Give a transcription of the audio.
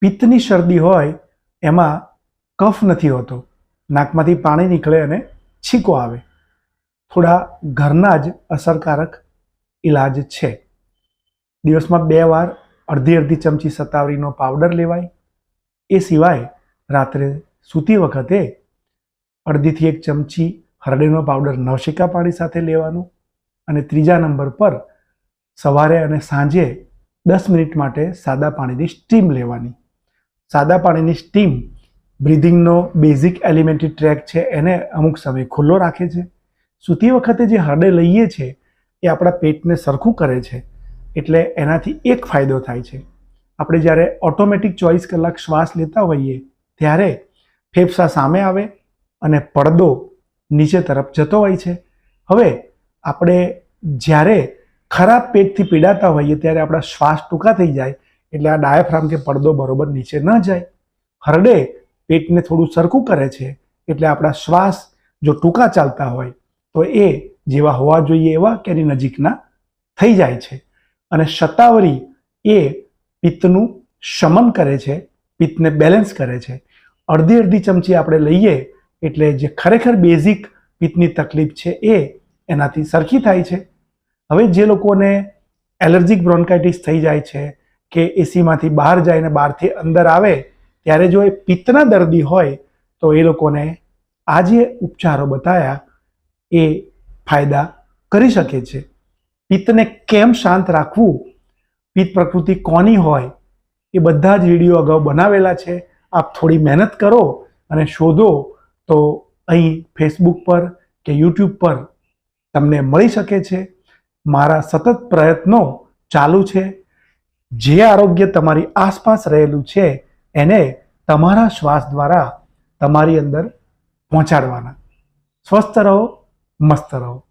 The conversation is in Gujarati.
પિત્તની શરદી હોય, એમાં કફ નથી હોતો. નાકમાંથી પાણી નીકળે અને છીકો આવે. થોડા ઘરના જ અસરકારક ઇલાજ છે. દિવસમાં બે વાર અડધી અડધી ચમચી સતાવરીનો પાવડર લેવાય. એ સિવાય રાત્રે સૂતી વખતે અડધીથી એક ચમચી હરડેનો પાવડર નવશિકા પાણી સાથે લેવાનો અને ત્રીજા નંબર પર સવારે અને સાંજે દસ મિનિટ માટે સાદા પાણીની સ્ટીમ લેવાની. સાદા પાણીની સ્ટીમ બ્રિધિંગનો બેઝિક એલિમેન્ટરી ટ્રેક છે, એને અમુક સમય ખુલ્લો રાખે છે. સૂતી વખતે જે હરડે લઈએ છીએ એ આપણા પેટને સરખું કરે છે, એટલે એનાથી એક ફાયદો થાય છે. આપણે જ્યારે ઓટોમેટિક ચોવીસ કલાક શ્વાસ લેતા હોઈએ, ત્યારે ફેફસા સામે આવે અને પડદો નીચે તરફ જતો હોય છે. હવે આપણે જ્યારે ખરાબ પેટથી પીડાતા હોઈએ, ત્યારે આપણા શ્વાસ ટૂંકા થઈ જાય એટલે આ ડાયાફ્રામ કે પડદો બરોબર નીચે ન જાય. હરડે પેટને થોડું સરખું કરે છે, એટલે આપણા શ્વાસ જો ટૂંકા ચાલતા હોય, તો એ જેવા હોવા જોઈએ એવા કે એની નજીકના થઈ જાય છે. અને શતાવરી એ પિત્તનું શમન કરે છે, પિત્તને બેલેન્સ કરે છે. અડધી અડધી ચમચી આપણે લઈએ, એટલે જે ખરેખર બેઝિક પિત્તની તકલીફ છે એ એનાથી સરખી થાય છે. હવે જે લોકોને એલર્જીક બ્રોન્કાઇટિસ થઈ જાય છે કે એસીમાંથી બહાર જાય બહારથી અંદર આવે, ત્યારે જો એ પિત્તના દર્દી હોય, તો એ લોકોને આ જે ઉપચારો બતાવ્યા એ ફાયદા કરી શકે છે. પિત્તને કેમ શાંત રાખવું? પિત્ત પ્રકૃતિ કોની હોય? એ બધા જ વીડિયો અગાઉ બનાવેલા છે. આપ થોડી મહેનત કરો અને શોધો તો અહીં ફેસબુક પર કે યુટ્યુબ પર તમને મળી શકે છે. મારા સતત પ્રયત્નો ચાલુ છે. જે આરોગ્ય તમારી આસપાસ રહેલું છે, એને તમારા શ્વાસ દ્વારા તમારી અંદર પહોંચાડવાના. સ્વસ્થ રહો, મસ્ત રહો.